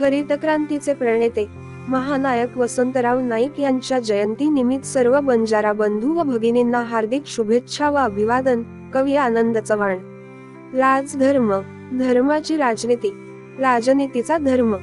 हरित क्रांतीचे प्रणेते महानायक वसंतराव नाईक यांच्या जयंती निमित्त सर्व बंजारा बंधू व भगिनींना हार्दिक शुभेच्छा व अभिवादन कवी आनंद चव्हाण. राजधर्म धर्माची राजनीती राजनीतीचा धर्म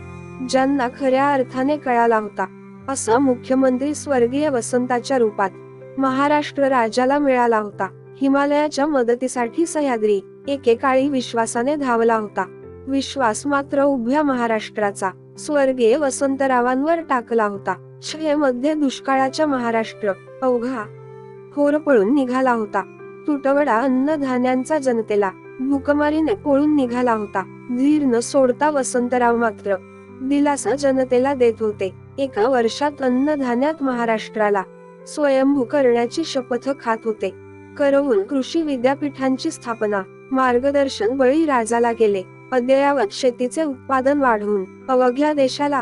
ज्यांना खऱ्या अर्थाने कळाला होता असा मुख्यमंत्री स्वर्गीय वसंताच्या रूपात महाराष्ट्र राज्याला मिळाला होता. हिमालयाच्या मदतीसाठी सह्याद्री एकेकाळी विश्वासाने धावला होता. विश्वास मात्र उभ्या महाराष्ट्राचा स्वर्गीय वसंतरावांवर टाकला होता. मध्ये दुष्काळाच्या महाराष्ट्र अवघा होरपळून निघाला होता. तुटवडा अन्नधान्यांचा जनतेला भूकमारीने पळून निघाला होता. धीर न सोडता वसंतराव मात्र दिलासा जनतेला देत होते. एका वर्षात अन्नधान्यात महाराष्ट्राला स्वयंभू करण्याची शपथ खात होते. करवून कृषी विद्यापीठांची स्थापना मार्गदर्शन बळी राजाला केले अद्ययावत शेतीचे उत्पादन वाढवून अवघ्या देशाला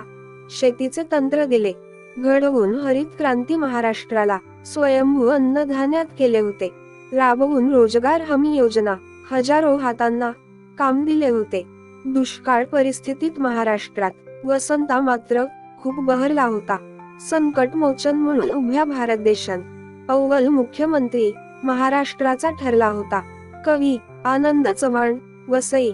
शेतीचे तंत्र दिले. घडवून हरित क्रांती महाराष्ट्राला स्वयंभू अन्नधान्यात केले होते. राबवून रोजगार हमी योजना हजारो हातांना काम दिले होते. दुष्काळ परिस्थितीत महाराष्ट्रात वसंता मात्र खूप बहरला होता. संकट मोचन म्हणून उभ्या भारत देशात अव्वल मुख्यमंत्री महाराष्ट्राचा ठरला होता. कवी आनंद चव्हाण वसई